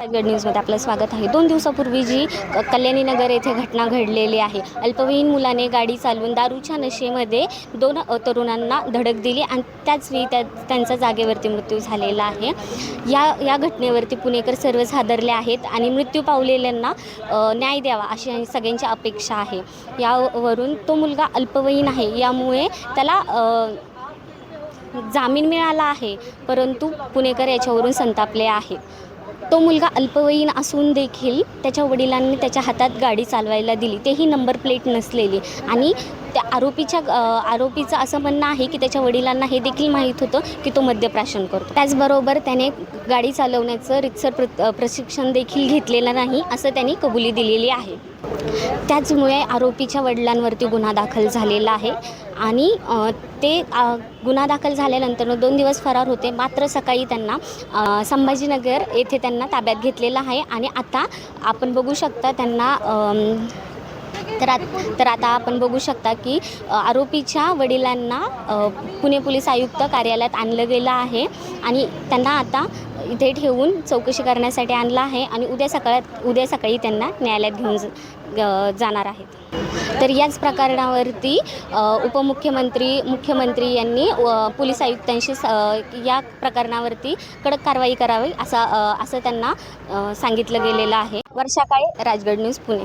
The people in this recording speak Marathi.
रायगड न्यूजमध्ये आपलं स्वागत आहे. दोन दिवसापूर्वी जी क- कल्याणी नगर येथे घटना घडलेली आहे अल्पवयीन मुलाने गाडी चालवून दारूच्या नशेमध्ये दोन तरुणांना धडक दिली आणि त्याचवेळी त्या त्यांचा जागेवरती मृत्यू झालेला आहे. या या घटनेवरती पुणेकर सर्वच हादरले आहेत आणि मृत्यू पावलेल्यांना न्याय द्यावा अशी सगळ्यांची अपेक्षा आहे. यावरून तो मुलगा अल्पवयीन आहे यामुळे त्याला जामीन मिळाला आहे परंतु पुणेकर याच्यावरून संतापले आहे तो मुलगा अल्पवयीन असून देखील त्याच्या वडिलांनी त्याच्या हातात गाडी चालवायला दिली. तेही नंबर प्लेट नसलेली. आणि त्या आरोपीच्या आरोपीचं असं म्हणणं आहे की त्याच्या वडिलांना हे देखील माहीत होतं की तो मद्यप्राशन करतो. त्याचबरोबर त्याने गाडी चालवण्याचं रितसर प्र प्रशिक्षण देखील घेतलेलं नाही असं त्यांनी कबुली दिलेली आहे. त्याचमुळे आरोपीच्या वडिलांवरती गुन्हा दाखल झालेला आहे आणि ते गुन्हा दाखल झाल्यानंतर दोन दिवस फरार होते. मात्र सकाळी त्यांना संभाजीनगर येथे त्यांना ताब्यात घेतलेलं आहे आणि आता आपण बघू शकता त्यांना तर आत तर आता आपण बघू शकता की आरोपीच्या वडिलांना पुणे पोलीस आयुक्त कार्यालयात आणलं गेलं आहे आणि त्यांना आता इथे ठेवून चौकशी करण्यासाठी आणलं आहे आणि उद्या सकाळात उद्या सकाळी त्यांना न्यायालयात घेऊन ग- जाणार आहेत. तर याच प्रकरणावरती उपमुख्यमंत्री मुख्यमंत्री यांनी पोलीस आयुक्तांशी स- या प्रकरणावरती कडक कारवाई करावी असा असं त्यांना सांगितलं गेलेलं आहे. वर्षा काळे राजगड न्यूज पुणे.